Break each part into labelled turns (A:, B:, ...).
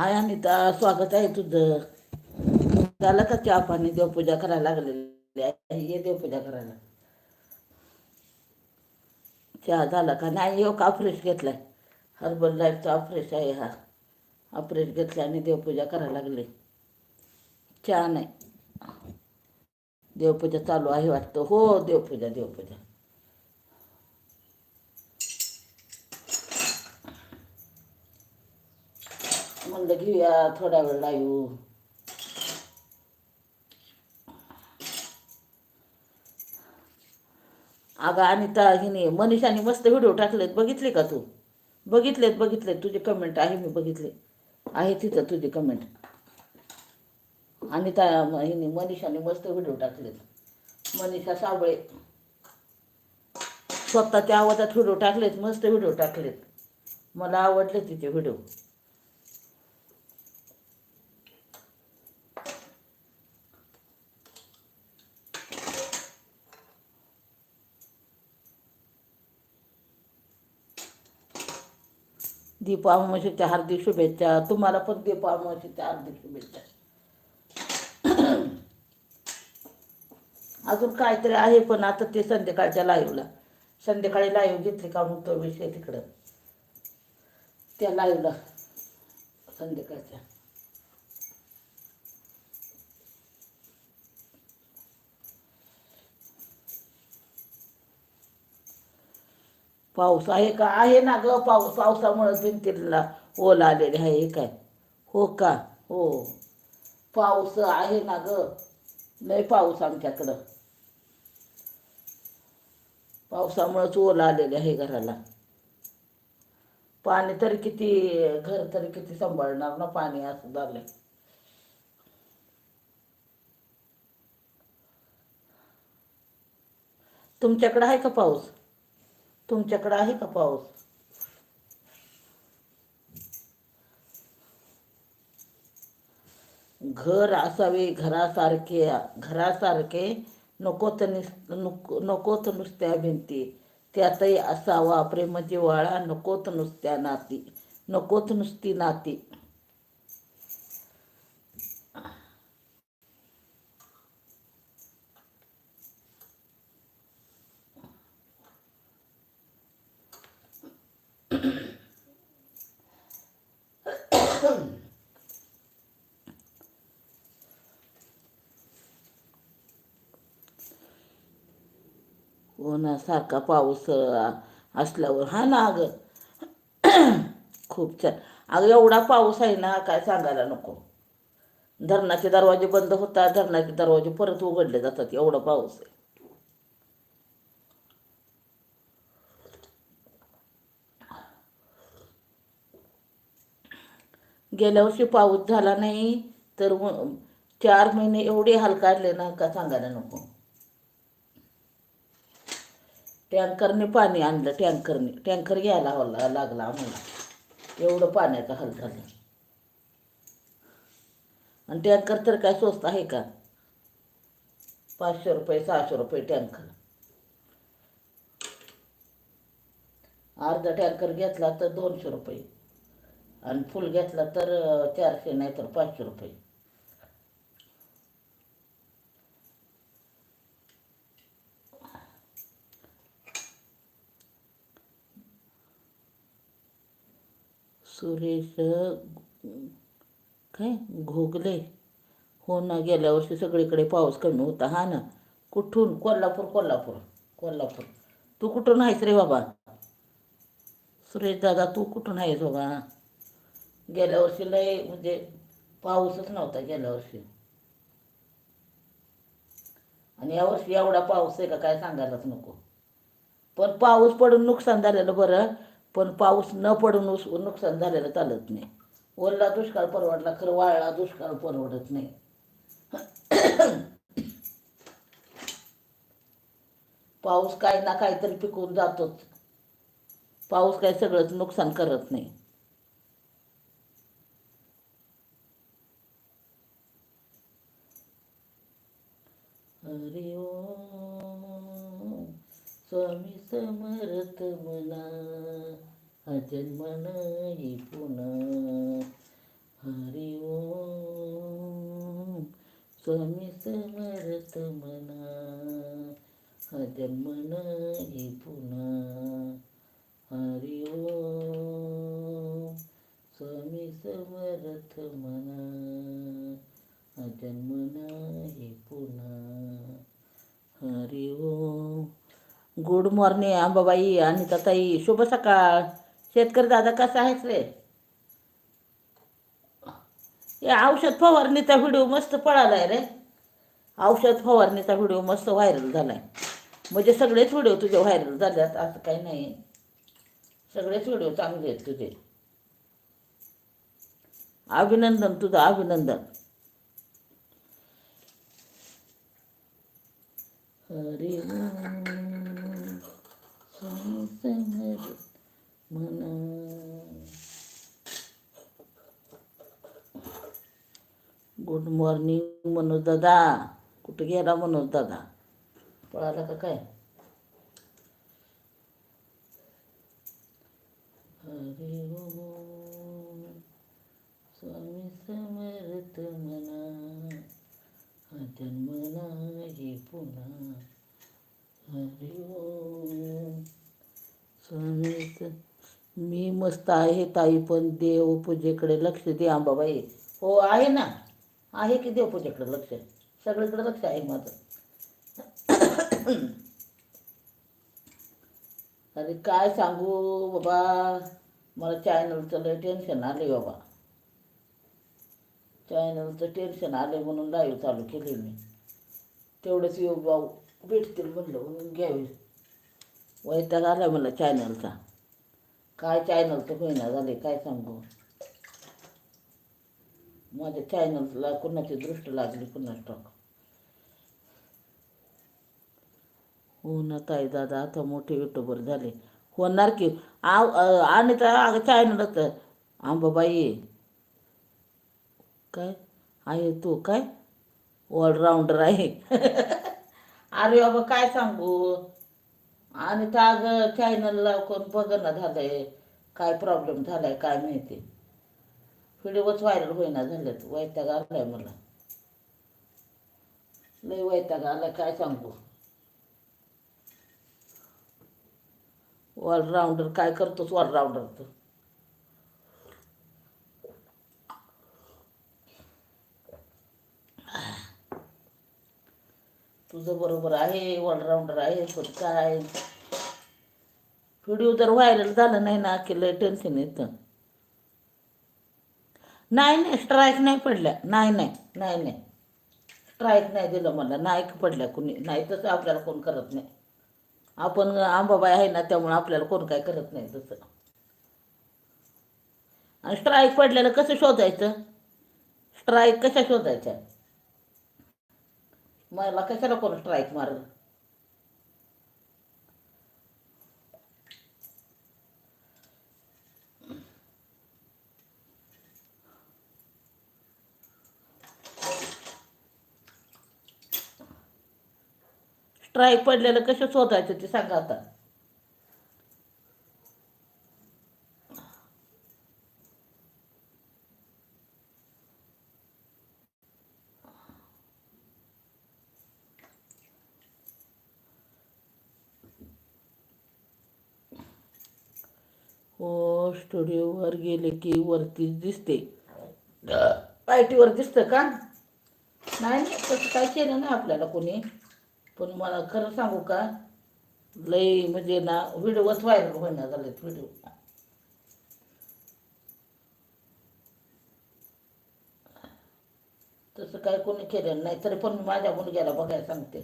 A: हाय अनिता स्वागत आहे तुझं. झालं का चहा पाणी? देवपूजा करायला लागलेली आहे. ये देवपूजा करायला. चहा झाला का? नाही येऊ का फ्रेश घेतलाय? हर्बल लाईफचा फ्रेश आहे हा. फ्रेश घेतला आणि देवपूजा करायला लागली. चहा नाही. देवपूजा चालू आहे वाटतं. हो देवपूजा देवपूजा. म्हणलं घेऊया थोडा वेळ लाईव अगं अनिता हिने मनीषाने मस्त व्हिडिओ टाकलेत. बघितले का तू? बघितलेत बघितलेत. तुझे कमेंट आहे मी बघितले. आहे तिथं तुझे कमेंट अनिता हिने मनीषाने मस्त व्हिडिओ टाकलेत. मनीषा साबळे स्वतःच्या आवाजात व्हिडिओ टाकलेत मस्त व्हिडिओ टाकलेत. मला आवडले तिचे व्हिडिओ. दीपावमाशीच्या हार्दिक शुभेच्छा. तुम्हाला पण दीपावमाशीच्या हार्दिक शुभेच्छा. अजून काहीतरी आहे पण आता ते संध्याकाळच्या लाईव्हला संध्याकाळी लाईव्ह घेतली का मग तो विषय तिकडं. त्या लाईव्हला संध्याकाळच्या. पाऊस आहे का? आहे ना ग पाऊस. पावसामुळे भिंतीला ओला आलेले आहे काय? हो का? हो. पाऊस आहे ना ग. नाही पाऊस आमच्याकडं. पावसामुळेच ओला आलेले आहे घराला. पाणी तरी किती घर तरी किती सांभाळणार ना पाणी असं झालंय. तुमच्याकडे आहे का पाऊस? तुमच्याकडे आहे का पाऊस? घर असावे घरासारखे घरासारखे नको तर निस नको तर नुसत्या भिंती. त्यातही असावा प्रेमजिवाळा नको तर नुसत्या नाती नको तर नुसती नाती. हो ना सारखा पाऊस असल्यावर. हा ना अगं. खूप छान. अगं एवढा पाऊस आहे ना काय सांगायला नको. धरणाचे दरवाजे बंद होतात धरणाचे दरवाजे परत उघडले जातात. एवढा पाऊस आहे. गेल्या वर्षी पाऊस झाला नाही तर चार महिने एवढे हाल काढले ना का सांगायला नको. टँकरने पाणी आणलं टँकरने. टँकर घ्यायला हल्ला लागला आम्हाला. एवढं पाण्याचा हल झालं. आणि टँकर तर काय स्वस्त आहे का? पाचशे रुपये सहाशे रुपये टँकर. अर्धा टँकर घेतला तर दोनशे रुपये. आणि फुल घेतला तर चारशे नाही तर पाचशे रुपये. सुरेश काय? घोगले. हो ना गेल्या वर्षी सगळीकडे पाऊस कमी होता. हा ना. कुठून? कोल्हापूर कोल्हापूर. कोल्हापूर. तू कुठून आहेस रे बाबा? सुरेश दादा तू कुठून आहेस बाबा? गेल्या वर्षी लय म्हणजे पाऊसच नव्हता गेल्या वर्षी. आणि यावर्षी एवढा पाऊस आहे का काय सांगायलाच नको. पण पाऊस पडून नुकसान झालेलं बरं. पण पाऊस न पडून उस- नुकसान झालेलं चालत नाही. ओला दुष्काळ परवडला खरं वाळला दुष्काळ परवडत नाही. पाऊस काही ना काहीतरी पिकून जातोच. पाऊस काही सगळंच नुकसान करत नाही. अरे स्वामी समर्थ म्हणा हा जन्म नाही पुन्हा. हरि ओम स्वामी समर्थ म्हणा हा जन्म नाही पुन्हा. हरि ओम स्वामी समर्थ म्हणा हा जन्म नाही पुन्हा. हरि ओम गुड मॉर्निंग आंबाबाई आणि ताई शुभ सकाळ. शेतकरी दादा कसा आहेस रे? या औषध फवारणीचा व्हिडिओ मस्त पळालाय रे. औषध फवारणीचा व्हिडिओ मस्त व्हायरल झालाय. म्हणजे सगळेच व्हिडिओ तुझे व्हायरल झाल्यात असं काही नाही. सगळेच व्हिडिओ चांगले आहेत तुझे. अभिनंदन तुझं अभिनंदन. हरि समर म्हणा गुड मॉर्निंग मनोज दादा कुठे गेला मनोज दादा पळाला का काय हरे हो स्वामी समर्थ म्हणा हा जन्म नाही पुन्हा हरि ओम स्वामी स- मी मस्त आहे ताई पण देवपूजेकडे लक्ष दे आंबाबाई. हो आहे ना. आहे की देवपूजेकडे लक्ष? सगळीकडे लक्ष आहे माझं. अरे काय सांगू बाबा? मला चॅनलचं लय टेन्शन आले बाबा. चॅनलचं टेन्शन आले म्हणून लाईव्ह चालू केली मी. तेवढंच योग भाऊ भेटतील म्हणलं म्हणून घ्यावी. वैताग आला मला चॅनलचा काय चॅनलचं होईना झाले काय सांगू? माझ्या चॅनलला कुणाची दृष्ट लागली कुणाच टाक हो ना ताई दादा आता मोठे युट्यूबर झाले. होणार की? आणि तर अगं चॅनलच आंबाबाई. काय? आहे तू काय? ऑलराऊंडर आहे. अरे बाबा काय सांगू? आणि तर अगं चॅनलला कोण बघणं झालंय. काय प्रॉब्लेम झालाय काय माहिती. व्हिडिओच व्हायरल होईना झालेत वैताग आलाय मला. लय वैताग आलाय काय सांगू. ऑलराऊंडर काय करतोस ऑलराऊंडर तू तुझं बरोबर आहे ऑलराऊंडर आहे पण काय? व्हिडिओ जर व्हायरल झाला नाही ना की लय टेन्शन येतं नाही नाही स्ट्राईक नाही पडल्या. नाही नाही नाही नाही. स्ट्राईक नाही दिलं मला. नाही पडल्या कुणी. नाही तसं आपल्याला कोण करत नाही. आपण आंबाबाई आहे ना त्यामुळे आपल्याला कोण काय करत नाही तसं. आणि स्ट्राईक पडल्याला कसं शोधायचं? स्ट्राईक कशा शोधायच्या? मला कशाला कोण स्ट्राईक मारलं? स्ट्राईक पडलेलं कसं शोधायचं ते सांगा आता हो स्टुडिओवर गेले की वरतीच दिसते. पायटीवर दिसतं का? नाही नाही तसं काय केलं नाही आपल्याला कोणी. पण मला खरं सांगू का? लई म्हणजे ना व्हिडिओच व्हायरल होईना झालेत व्हिडिओ. तसं काय कोणी केलं नाही तरी पण माझ्या मुलग्याला बघायला सांगते.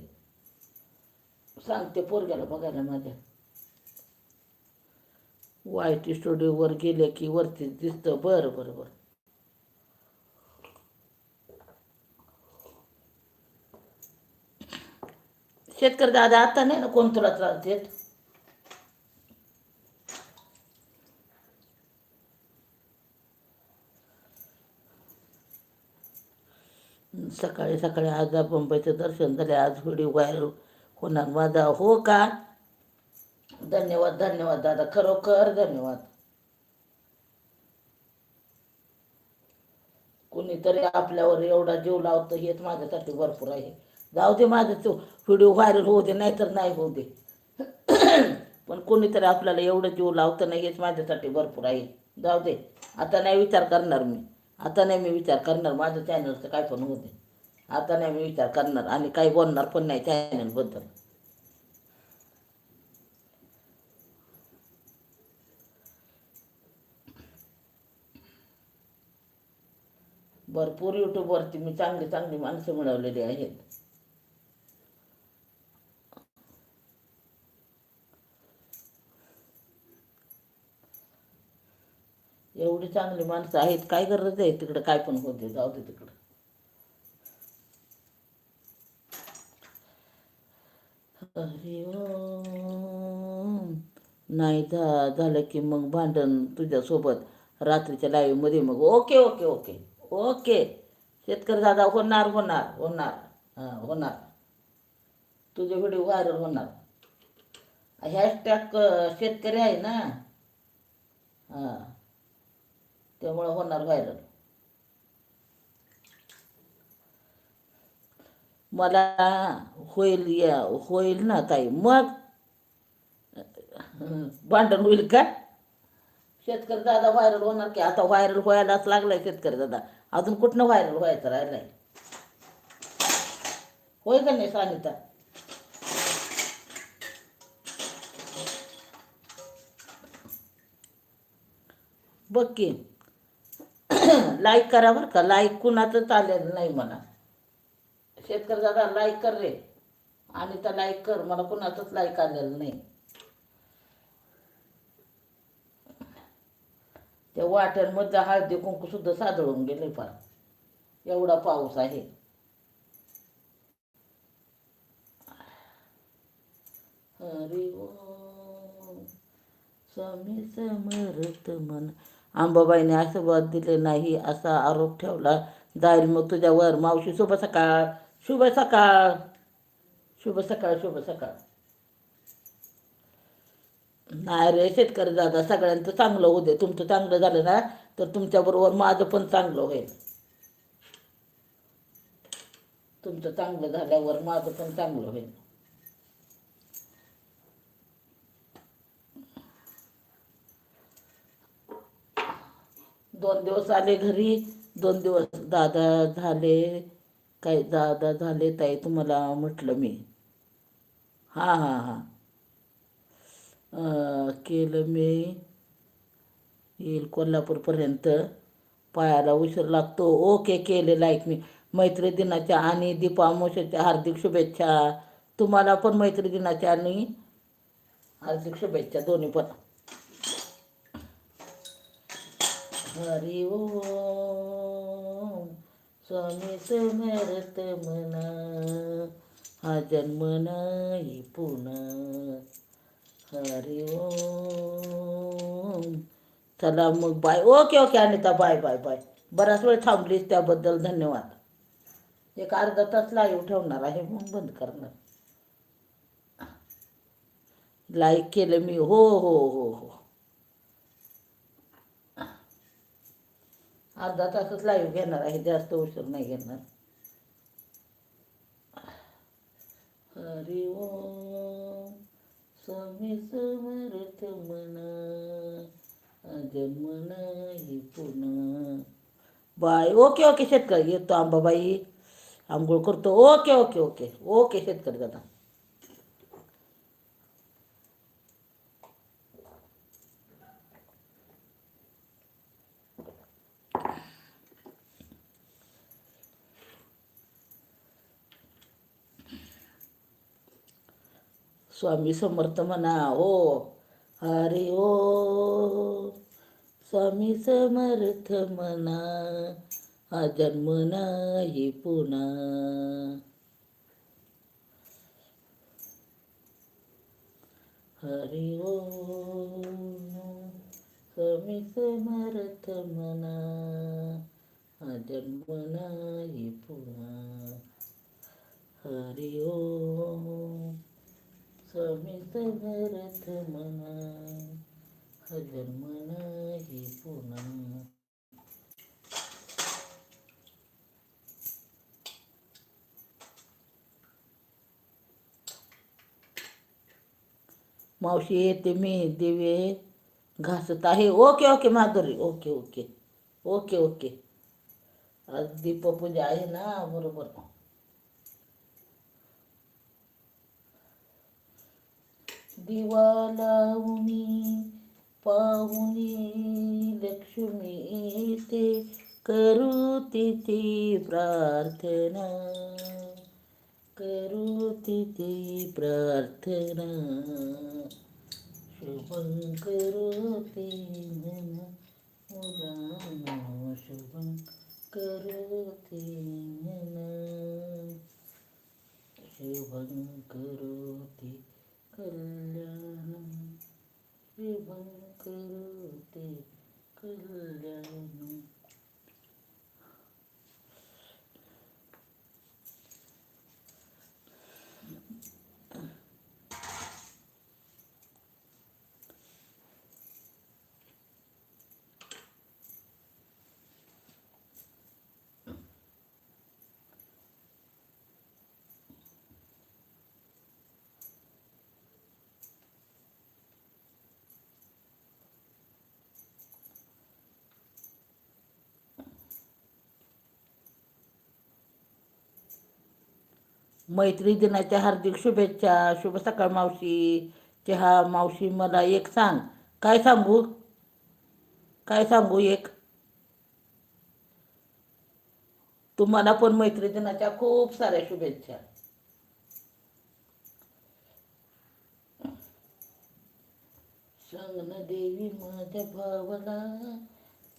A: सांगते पोरग्याला बघायला माझ्या. वाय टी स्टुडिओवर गेले की वरतीच दिसतं. बरं बरं बरं. शेतकरी दादा आता नाही ना कोण तुला त्रास देत? सकाळी सकाळी आज मुंबईचं दर्शन झाले. आज व्हिडिओ व्हायरल होणार माझा. हो का? धन्यवाद धन्यवाद दादा. खरोखर धन्यवाद. कुणीतरी आपल्यावर एवढा जीव लावतं हेच माझ्यासाठी भरपूर आहे. जाऊ दे माझं तो. व्हिडिओ व्हायरल होऊ दे नाहीतर नाही होऊ दे. पण कोणीतरी आपल्याला एवढं जीव लावतं नाही हेच माझ्यासाठी भरपूर आहे. जाऊ दे. आता नाही विचार करणार मी. आता नाही मी विचार करणार. माझं चॅनलचं काय पण होऊ दे. आता नाही मी विचार करणार आणि काही बोलणार पण नाही चॅनलबद्दल भरपूर यूट्यूबवरती मी चांगली चांगली माणसं मिळवलेली आहेत. एवढी चांगली माणसं आहेत काय गरज आहे तिकडं? काय पण होते जाऊ दे तिकडं. अरे नाही झा झालं की मग भांडण तुझ्यासोबत. रात्रीच्या लाईव्हमध्ये मग. Okay okay okay. ओके. शेतकरी दादा होणार होणार होणार. हां होणार. तुझे व्हिडिओ व्हायरल होणार. हॅशटॅग शेतकरी आहे ना? हां. त्यामुळं होणार व्हायरल मला होईल या होईल ना ताई. मग? भांडण होईल का? शेतकरी दादा व्हायरल होणार की आता व्हायरल व्हायलाच लागलाय शेतकरी दादा. अजून कुठनं व्हायरल व्हायचं राहिलंय होय का नाही सांगितलं बघ की. लाईक करा बरं का. लाईक कुणाचं चालेल नाही मला शेतकरी दादा लाईक कर रे. आणि तर लाईक कर. मला कुणाचंच लाईक आलेलं नाही. त्या वाट्यांमध्ये हळदी कुंकू सुद्धा सादळून गेले फार. एवढा पाऊस आहे. हरी ओम. स्वामी समर्थ मन. आंबाबाईने असं वाद दिले नाही असा आरोप ठेवला. जाईल मग तुझ्यावर मावशी. शुभ सकाळ. शुभ सकाळ. शुभ सकाळ शुभ सकाळ. नाही रे शेतकरी दादा सगळ्यांचं चांगलं होऊ दे. तुमचं चांगलं झालं ना तर तुमच्याबरोबर माझं पण चांगलं होईल. तुमचं चांगलं झाल्यावर माझं पण चांगलं होईल. दोन दिवस आले घरी दोन दिवस दादा झाले काय दादा झाले ताई तुम्हाला म्हटलं मी. हां हां हां. केलं मी. येईल कोल्हापूरपर्यंत. पायाला उशीर लागतो. ओके केले लाईक मी. मैत्री दिनाच्या आणि दीपामोशाच्या हार्दिक शुभेच्छा. तुम्हाला पण मैत्री दिनाच्या आणि हार्दिक शुभेच्छा दोन्ही पण. हरी ओम. स्वामी समर्थ मना हा जन्म नाही पुन्हा हरी ओम. चला मग bye. Okay okay Anita bye bye bye. बराच वेळ थांबलीस त्याबद्दल धन्यवाद. एक अर्धा तास लाईव्ह ठेवणार आहे मग बंद करणार. लाईक केलं मी. हो हो हो हो. अर्धा तासच लाईव्ह घेणार आहे. जास्त उशीर नाही घेणार. हरी ओम. स्वामी समर्थ म्हणा जन्म नाही पुन्हा बाय ओके ओके शेतकरी येतो आंबाबाई. आंघोळ करतो. ओके ओके ओके ओके शेतकरी दादा. स्वामी समर्थ म्हणा हो हरी ओ स्वामी समर्थ म्हणा हा जन्म नाही पुन्हा हरी ओ स्वामी समर्थ म्हणा हा जन्म नाही पुन्हा भरत भरत हजर मन ही पुन्हा मावशी येते मी दिवे घासत आहे. Okay okay Madhuri. Okay okay. Okay okay. आज दीपपूजा आहे ना बरोबर. दिवा लावणी पाहुणी लक्ष्मी येते करू तिथे प्रार्थना. करू तिथे प्रार्थना. शुभं करोति मन मुलानो. शुभं करोति मन. शुभं करोति कल्याणं शुभं करोति कल्याणम् मैत्री दिनाच्या हार्दिक शुभेच्छा शुभ सकाळ मावशी. चहा मावशी मला एक सांग. काय सांगू? काय सांगू एक? तुम्हाला पण मैत्री दिनाच्या खूप साऱ्या शुभेच्छा. सांग देवी माझ्या भावाला.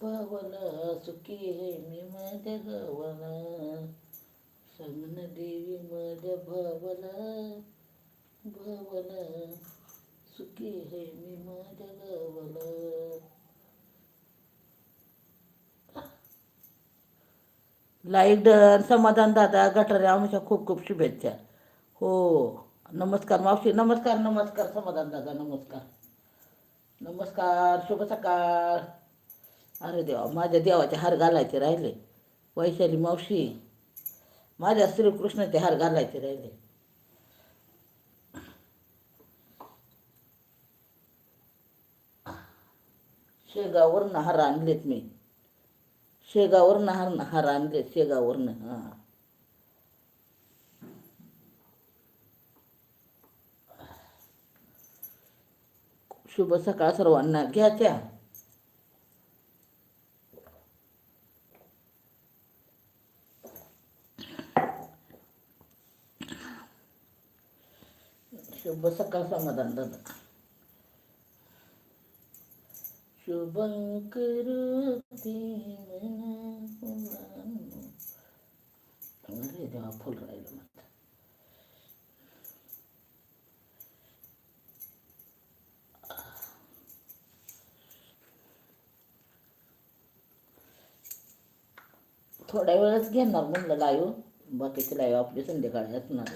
A: भावाला सुखी आहे मी माझ्या गावाला संगन देवी माझ्या भावना भावना. सुखी है मी माझ्या गावाला. लाईक डन समाधान दादा गटारे आमच्या खूप खूप शुभेच्छा. हो नमस्कार मावशी नमस्कार नमस्कार समाधान दादा नमस्कार. नमस्कार शुभ सकाळ. अरे देवा माझ्या देवाचे हार घालायचे राहिले. वैशाली मावशी. माझ्या श्रीकृष्णाचे हार घालायचे राहिले. शेगावरनं हार आणलेत मी. शेगावरनं हार हार आणलेत शेगावरनं हां. शुभ सकाळ सर्वांना. घ्या त्या. शुभ सकाळ समाधान दादा शुभंकर करोति देवा फुल राहिलं मग थोड्या वेळच घेणार म्हणलं लाईव्ह बाकीचे लाईव्ह आपली संध्याकाळी असणार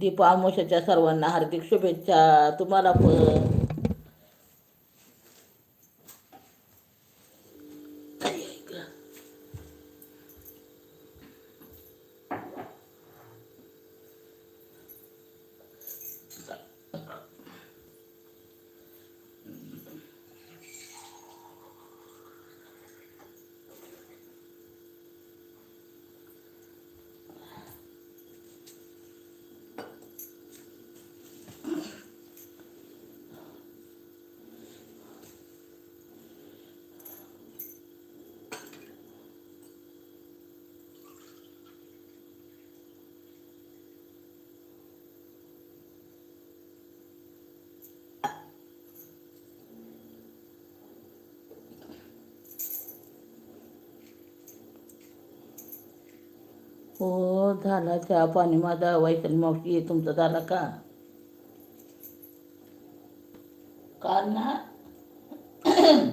A: दीप आमोशाच्या सर्वांना हार्दिक शुभेच्छा. तुम्हाला पण. हो झाला चहा पाणी माझा. वैशाली मावशी तुमचा झाला का? काल ना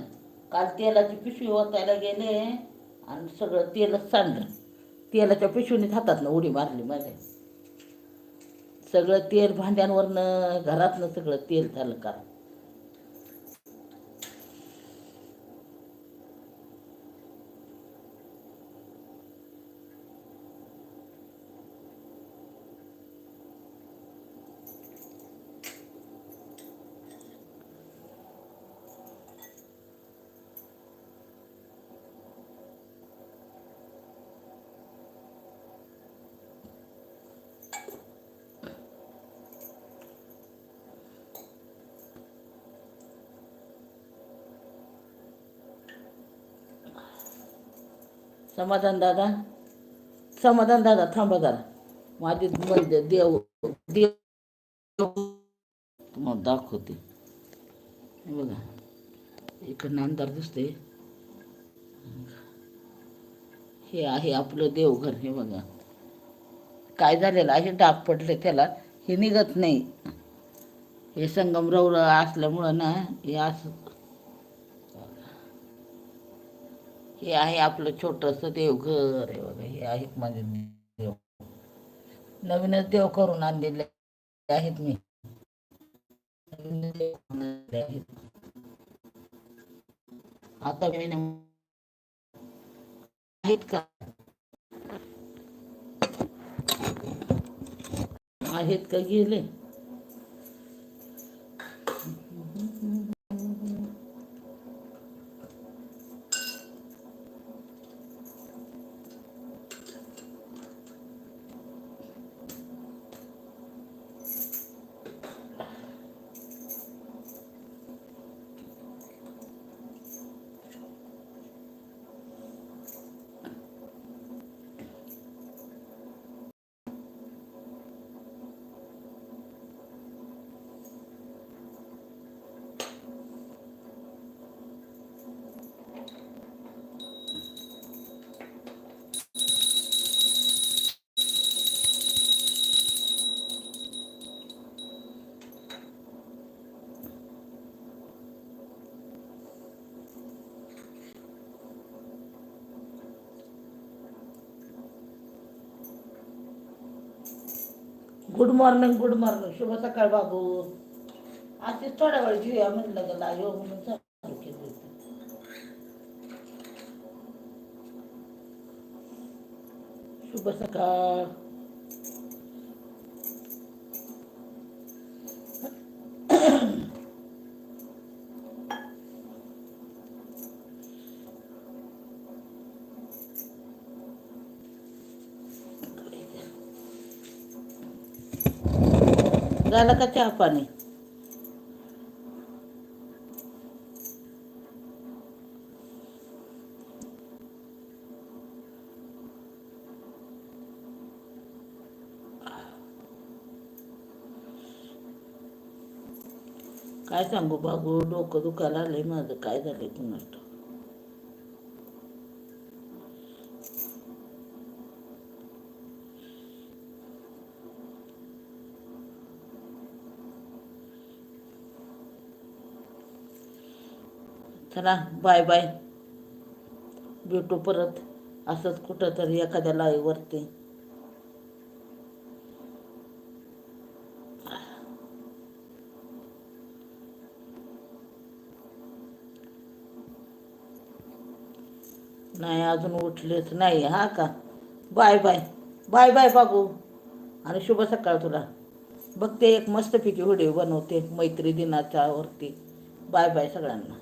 A: काल तेलाची पिशवी ओतायला गेले आणि सगळं तेलच सांडलं. तेलाच्या पिशवीने हातातनं उडी मारली माझ्या. सगळं तेल भांड्यांवरनं घरातनं सगळं तेल झालं कारण समाधान दादा. समाधान दादा थांबा जरा. माझी म्हणजे देव देव तुम्हाला दाखवते. हे बघा. इकडनं अंधार दिसते हे आहे आपलं देवघर हे बघा. काय झालेलं आहे डाग पडले त्याला. हे निघत नाही. हे संगमरवर असल्यामुळं ना हे असं हे आहे आपलं छोटंसं देवघर आहे बघा हे आहेत माझे देव. नवीनच देव करून आणलेले आहेत मी. नवीन देव करून आहेत. आता मी आहेत का? आहेत का गेले? गुड मॉर्निंग गुड मॉर्निंग शुभ सकाळ बाबू. असेच थोड्या वेळ घेऊया म्हणलं गेला यो म्हणून चालू केली शुभ सकाळ. झालं का चहा पाणी काय सांगू बाबू डोकं दुखायला आलंय माझं काय झालंय कुणास चला बाय बाय भेटू परत. असंच कुठं तरी एखाद्या लाईवरती नाही अजून उठलेच नाही हा का? बाय बाय बाय बाय बागू आणि शुभ सकाळ तुला. बघते एक मस्तपैकी व्हिडिओ बनवते मैत्री दिनाच्यावरती बाय बाय सगळ्यांना.